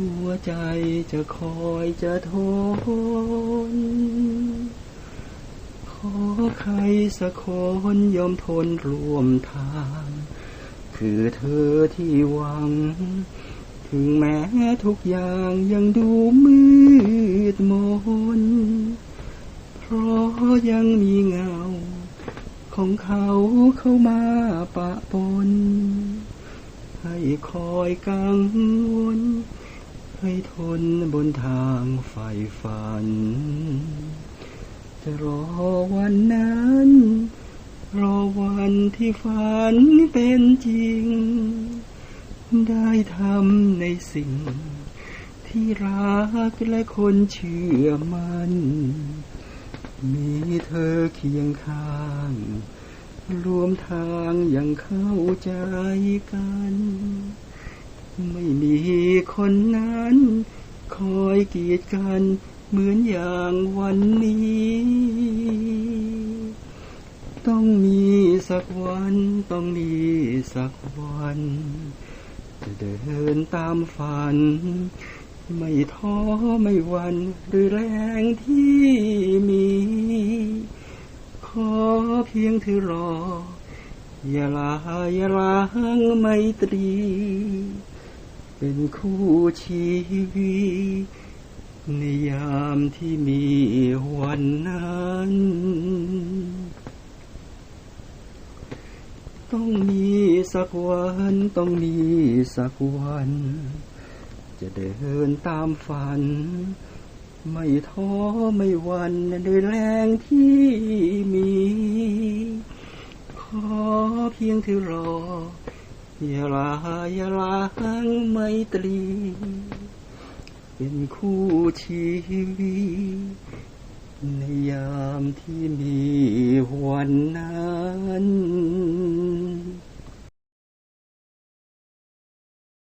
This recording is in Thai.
หัวใจจะคอยจะทน ขอใครสักคนยอมทนร่วมทาง คือเธอที่หวัง ถึงแม้ทุกอย่างยังดูมืดมน เพราะยังมีเงา ของเขาเข้ามาปะปน ให้คอยกังวล ให้ทนบนทางใฝ่ฝัน จะรอวันนั้น รอวันที่ฝันเป็นจริง ได้ทำในสิ่ง ที่รักและคนเชื่อมัน มีเธอเคียงข้าง รวมทางอยังเข้าใจกัน คนนั้น คอยเกียดกันเหมือนอย่างวันนี้ ต้องมีสักวันต้องมีสักวัน จะเดินตามฝัน ไม่ท้อไม่วันด้วยแรงที่มี ขอเพียงเธอรอ อย่าลาอย่าล้างไม่ตรี เป็นคู่ชีวิตในยามที่มีวันนั้น ต้องมีสักวันต้องมีสักวัน จะเดินตามฝัน ไม่ท้อไม่วันด้วยแรงที่มี ขอเพียงเธอรอ อย่าลาอย่าลางไมตรี เป็นคู่ชีวิต